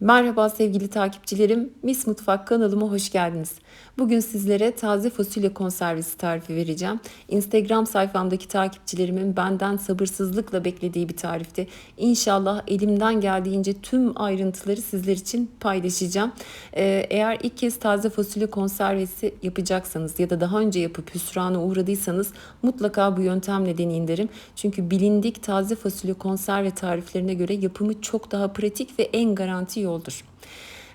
Merhaba sevgili takipçilerim. Mis Mutfak kanalıma hoş geldiniz. Bugün sizlere taze fasulye konservesi tarifi vereceğim. Instagram sayfamdaki takipçilerimin benden sabırsızlıkla beklediği bir tarifti. İnşallah elimden geldiğince tüm ayrıntıları sizler için paylaşacağım. Ee, eğer ilk kez taze fasulye konservesi yapacaksanız ya da daha önce yapıp hüsrana uğradıysanız mutlaka bu yöntemle deneyin derim. Çünkü bilindik taze fasulye konserve tariflerine göre yapımı çok daha pratik ve en garanti yoldur.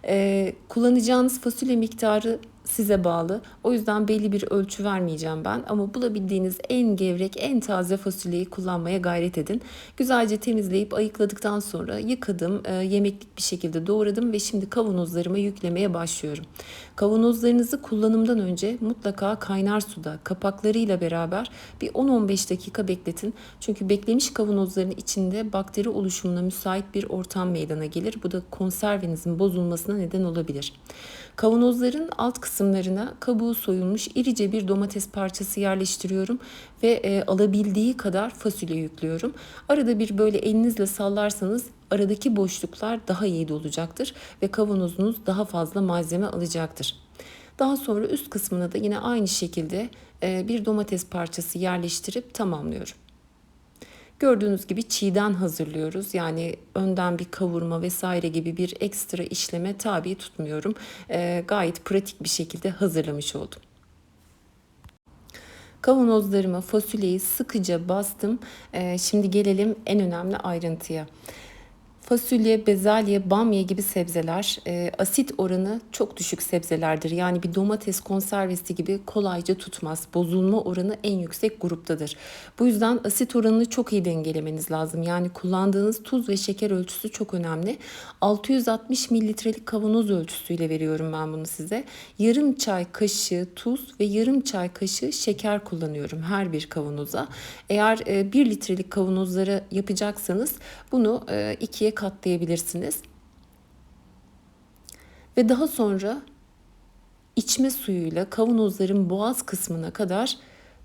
Ee, kullanacağınız fasulye miktarı size bağlı. O yüzden belli bir ölçü vermeyeceğim ben ama bulabildiğiniz en gevrek, en taze fasulyeyi kullanmaya gayret edin. Güzelce temizleyip ayıkladıktan sonra yıkadım, e, yemeklik bir şekilde doğradım ve şimdi kavanozlarıma yüklemeye başlıyorum. Kavanozlarınızı kullanımdan önce mutlaka kaynar suda kapaklarıyla beraber bir 10-15 dakika bekletin. Çünkü beklemiş kavanozların içinde bakteri oluşumuna müsait bir ortam meydana gelir. Bu da konservenizin bozulmasına neden olabilir. Kavanozların alt kısımlarına kabuğu soyulmuş irice bir domates parçası yerleştiriyorum ve e, alabildiği kadar fasulye yüklüyorum. Arada bir böyle elinizle sallarsanız aradaki boşluklar daha iyi dolacaktır ve kavanozunuz daha fazla malzeme alacaktır. Daha sonra üst kısmına da yine aynı şekilde e, bir domates parçası yerleştirip tamamlıyorum. Gördüğünüz gibi çiğden hazırlıyoruz. Yani önden bir kavurma vesaire gibi bir ekstra işleme tabi tutmuyorum. E, gayet pratik bir şekilde hazırlamış oldum. Kavanozlarıma fasulyeyi sıkıca bastım. E, şimdi gelelim en önemli ayrıntıya. Fasulye, bezelye, bamya gibi sebzeler e, asit oranı çok düşük sebzelerdir. Yani bir domates konservesi gibi kolayca tutmaz. Bozulma oranı en yüksek gruptadır. Bu yüzden asit oranını çok iyi dengelemeniz lazım. Yani kullandığınız tuz ve şeker ölçüsü çok önemli. 660 mililitrelik kavanoz ölçüsüyle veriyorum ben bunu size. Yarım çay kaşığı tuz ve yarım çay kaşığı şeker kullanıyorum her bir kavanoza. Eğer e, 1 litrelik kavanozları yapacaksanız bunu e, ikiye katlayabilirsiniz. Ve daha sonra içme suyuyla kavanozların boğaz kısmına kadar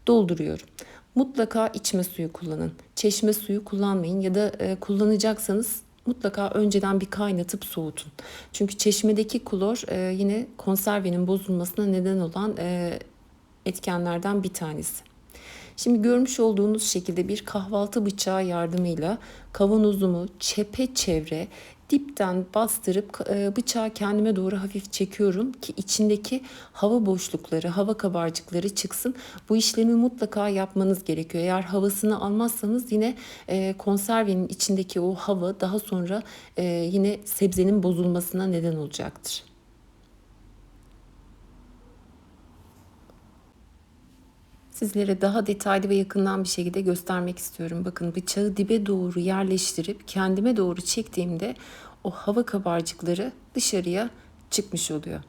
dolduruyorum. Mutlaka içme suyu kullanın. Çeşme suyu kullanmayın ya da e, kullanacaksanız mutlaka önceden bir kaynatıp soğutun. Çünkü çeşmedeki klor e, yine konservenin bozulmasına neden olan e, etkenlerden bir tanesi. Şimdi görmüş olduğunuz şekilde bir kahvaltı bıçağı yardımıyla kavanozumu çepeçevre dipten bastırıp e, bıçağı kendime doğru hafif çekiyorum ki içindeki hava boşlukları, hava kabarcıkları çıksın. Bu işlemi mutlaka yapmanız gerekiyor. Eğer havasını almazsanız yine e, konservenin içindeki o hava daha sonra e, yine sebzenin bozulmasına neden olacaktır. Sizlere daha detaylı ve yakından bir şekilde göstermek istiyorum. Bakın bıçağı dibe doğru yerleştirip kendime doğru çektiğimde o hava kabarcıkları dışarıya çıkmış oluyor.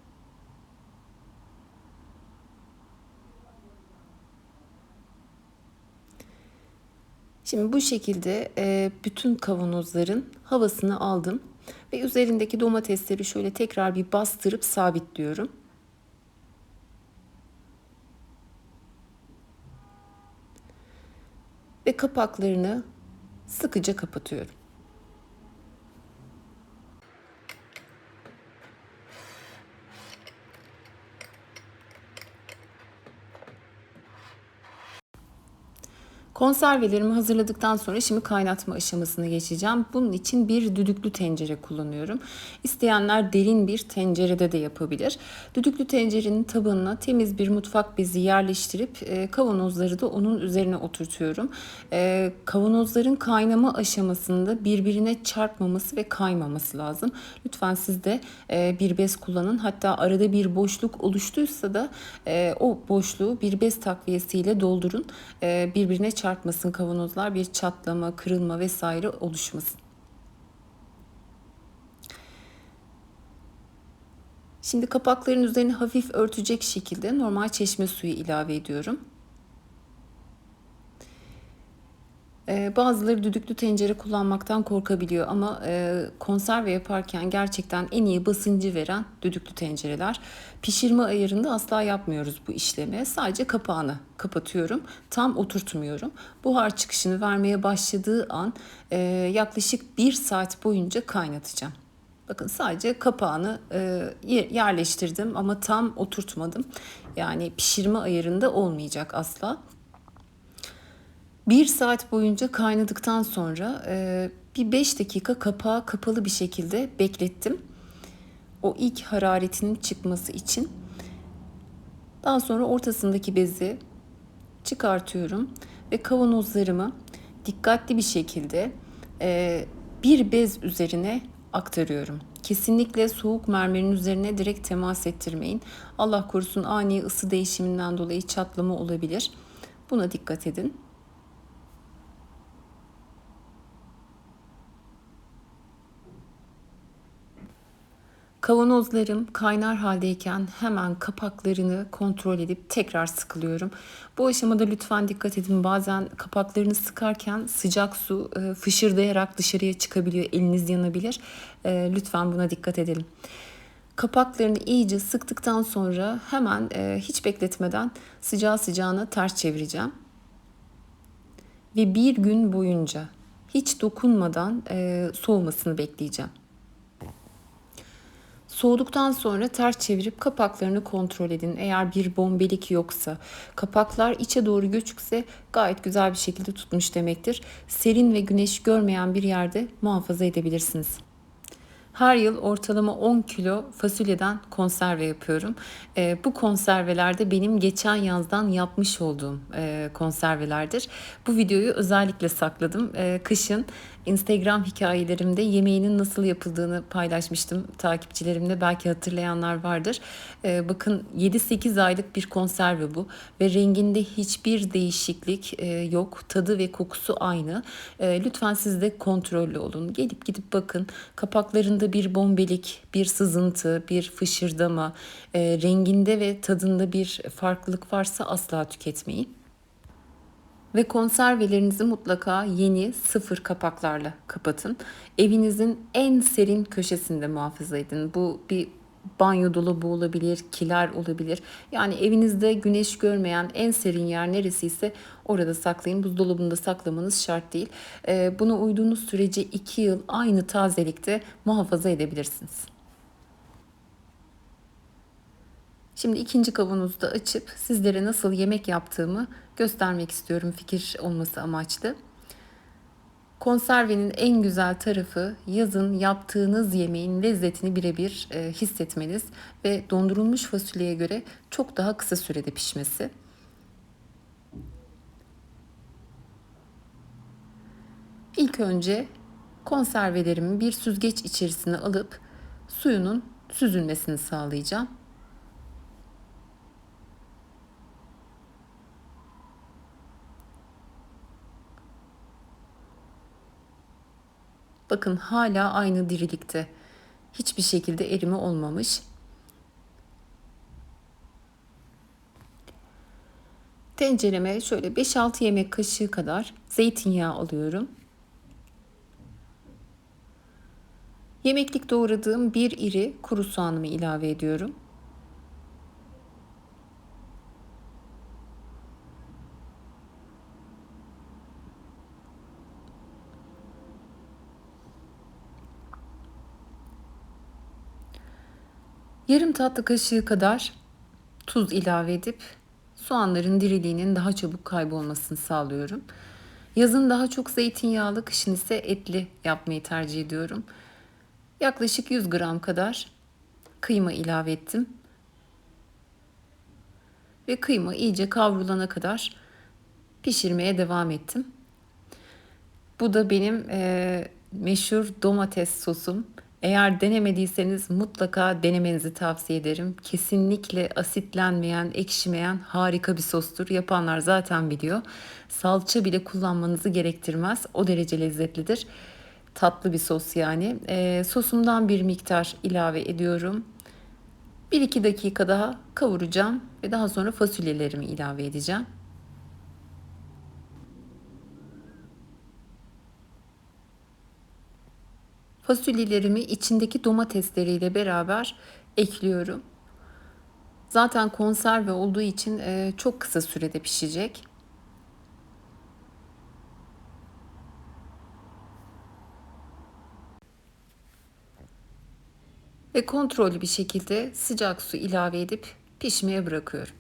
Şimdi bu şekilde e, bütün kavanozların havasını aldım ve üzerindeki domatesleri şöyle tekrar bir bastırıp sabitliyorum. Ve kapaklarını sıkıca kapatıyorum. Konservelerimi hazırladıktan sonra şimdi kaynatma aşamasına geçeceğim. Bunun için bir düdüklü tencere kullanıyorum. İsteyenler derin bir tencerede de yapabilir. Düdüklü tencerenin tabanına temiz bir mutfak bezi yerleştirip e, kavanozları da onun üzerine oturtuyorum. E, kavanozların kaynama aşamasında birbirine çarpmaması ve kaymaması lazım. Lütfen siz de e, bir bez kullanın. Hatta arada bir boşluk oluştuysa da e, o boşluğu bir bez takviyesiyle doldurun. E, birbirine çarpmaması çarpmasın kavanozlar bir çatlama, kırılma vesaire oluşmasın. Şimdi kapakların üzerine hafif örtecek şekilde normal çeşme suyu ilave ediyorum. Ee, bazıları düdüklü tencere kullanmaktan korkabiliyor ama e, konserve yaparken gerçekten en iyi basıncı veren düdüklü tencereler. Pişirme ayarında asla yapmıyoruz bu işlemi. Sadece kapağını kapatıyorum. Tam oturtmuyorum. Buhar çıkışını vermeye başladığı an e, yaklaşık bir saat boyunca kaynatacağım. Bakın sadece kapağını e, yerleştirdim ama tam oturtmadım. Yani pişirme ayarında olmayacak asla. Bir saat boyunca kaynadıktan sonra e, bir 5 dakika kapağı kapalı bir şekilde beklettim. O ilk hararetinin çıkması için. Daha sonra ortasındaki bezi çıkartıyorum ve kavanozlarımı dikkatli bir şekilde e, bir bez üzerine aktarıyorum. Kesinlikle soğuk mermerin üzerine direkt temas ettirmeyin. Allah korusun ani ısı değişiminden dolayı çatlama olabilir. Buna dikkat edin. Kavanozlarım kaynar haldeyken hemen kapaklarını kontrol edip tekrar sıkılıyorum. Bu aşamada lütfen dikkat edin. Bazen kapaklarını sıkarken sıcak su e, fışırdayarak dışarıya çıkabiliyor. Eliniz yanabilir. E, lütfen buna dikkat edelim. Kapaklarını iyice sıktıktan sonra hemen e, hiç bekletmeden sıcağı sıcağına ters çevireceğim. Ve bir gün boyunca hiç dokunmadan soğumasını bekleyeceğim. Soğuduktan sonra ters çevirip kapaklarını kontrol edin. Eğer bir bombelik yoksa, kapaklar içe doğru göçükse gayet güzel bir şekilde tutmuş demektir. Serin ve güneş görmeyen bir yerde muhafaza edebilirsiniz. Her yıl ortalama 10 kilo fasulyeden konserve yapıyorum. E, bu konservelerde benim geçen yazdan yapmış olduğum e, konservelerdir. Bu videoyu özellikle sakladım. E, kışın Instagram hikayelerimde yemeğinin nasıl yapıldığını paylaşmıştım takipçilerimle. Belki hatırlayanlar vardır. Ee, bakın 7-8 aylık bir konserve bu ve renginde hiçbir değişiklik e, yok. Tadı ve kokusu aynı. E, lütfen siz de kontrollü olun. Gelip gidip bakın. Kapaklarında bir bombelik, bir sızıntı, bir fışırdama, e, renginde ve tadında bir farklılık varsa asla tüketmeyin. Ve konservelerinizi mutlaka yeni sıfır kapaklarla kapatın. Evinizin en serin köşesinde muhafaza edin. Bu bir banyo dolabı olabilir, kiler olabilir. Yani evinizde güneş görmeyen en serin yer neresiyse orada saklayın. Buzdolabında saklamanız şart değil. Ee, buna uyduğunuz sürece 2 yıl aynı tazelikte muhafaza edebilirsiniz. Şimdi ikinci kavanozu da açıp sizlere nasıl yemek yaptığımı göstermek istiyorum fikir olması amaçlı. Konservenin en güzel tarafı yazın yaptığınız yemeğin lezzetini birebir e, hissetmeniz ve dondurulmuş fasulyeye göre çok daha kısa sürede pişmesi. İlk önce konservelerimi bir süzgeç içerisine alıp suyunun süzülmesini sağlayacağım. Bakın hala aynı dirilikte. Hiçbir şekilde erime olmamış. Tencereme şöyle 5-6 yemek kaşığı kadar zeytinyağı alıyorum. Yemeklik doğradığım bir iri kuru soğanımı ilave ediyorum. Yarım tatlı kaşığı kadar tuz ilave edip soğanların diriliğinin daha çabuk kaybolmasını sağlıyorum. Yazın daha çok zeytinyağlı, kışın ise etli yapmayı tercih ediyorum. Yaklaşık 100 gram kadar kıyma ilave ettim. Ve kıyma iyice kavrulana kadar pişirmeye devam ettim. Bu da benim e, meşhur domates sosum. Eğer denemediyseniz mutlaka denemenizi tavsiye ederim. Kesinlikle asitlenmeyen, ekşimeyen harika bir sostur. Yapanlar zaten biliyor. Salça bile kullanmanızı gerektirmez. O derece lezzetlidir. Tatlı bir sos yani. E, sosumdan bir miktar ilave ediyorum. 1-2 dakika daha kavuracağım ve daha sonra fasulyelerimi ilave edeceğim. Fasulyelerimi içindeki domatesleriyle beraber ekliyorum. Zaten konserve olduğu için e, çok kısa sürede pişecek. ve kontrollü bir şekilde sıcak su ilave edip pişmeye bırakıyorum.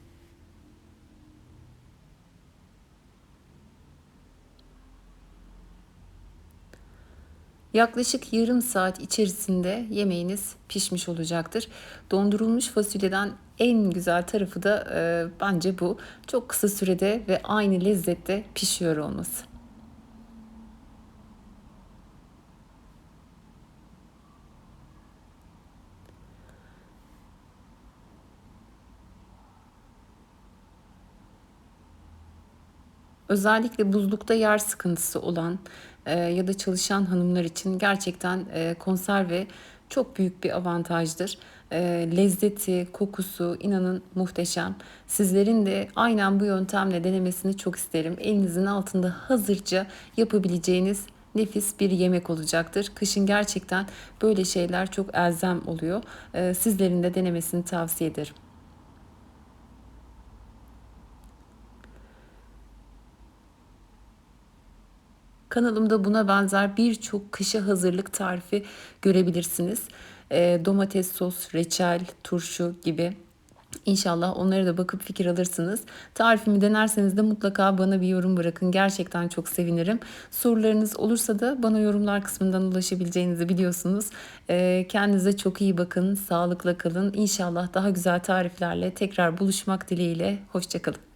Yaklaşık yarım saat içerisinde yemeğiniz pişmiş olacaktır. Dondurulmuş fasulyeden en güzel tarafı da e, bence bu. Çok kısa sürede ve aynı lezzette pişiyor olması. Özellikle buzlukta yer sıkıntısı olan ya da çalışan hanımlar için gerçekten e, konserve çok büyük bir avantajdır. E, lezzeti, kokusu inanın muhteşem. Sizlerin de aynen bu yöntemle denemesini çok isterim. Elinizin altında hazırca yapabileceğiniz nefis bir yemek olacaktır. Kışın gerçekten böyle şeyler çok elzem oluyor. E, sizlerin de denemesini tavsiye ederim. Kanalımda buna benzer birçok kışa hazırlık tarifi görebilirsiniz. E, domates sos, reçel, turşu gibi. İnşallah onlara da bakıp fikir alırsınız. Tarifimi denerseniz de mutlaka bana bir yorum bırakın. Gerçekten çok sevinirim. Sorularınız olursa da bana yorumlar kısmından ulaşabileceğinizi biliyorsunuz. E, kendinize çok iyi bakın. Sağlıkla kalın. İnşallah daha güzel tariflerle tekrar buluşmak dileğiyle. Hoşçakalın.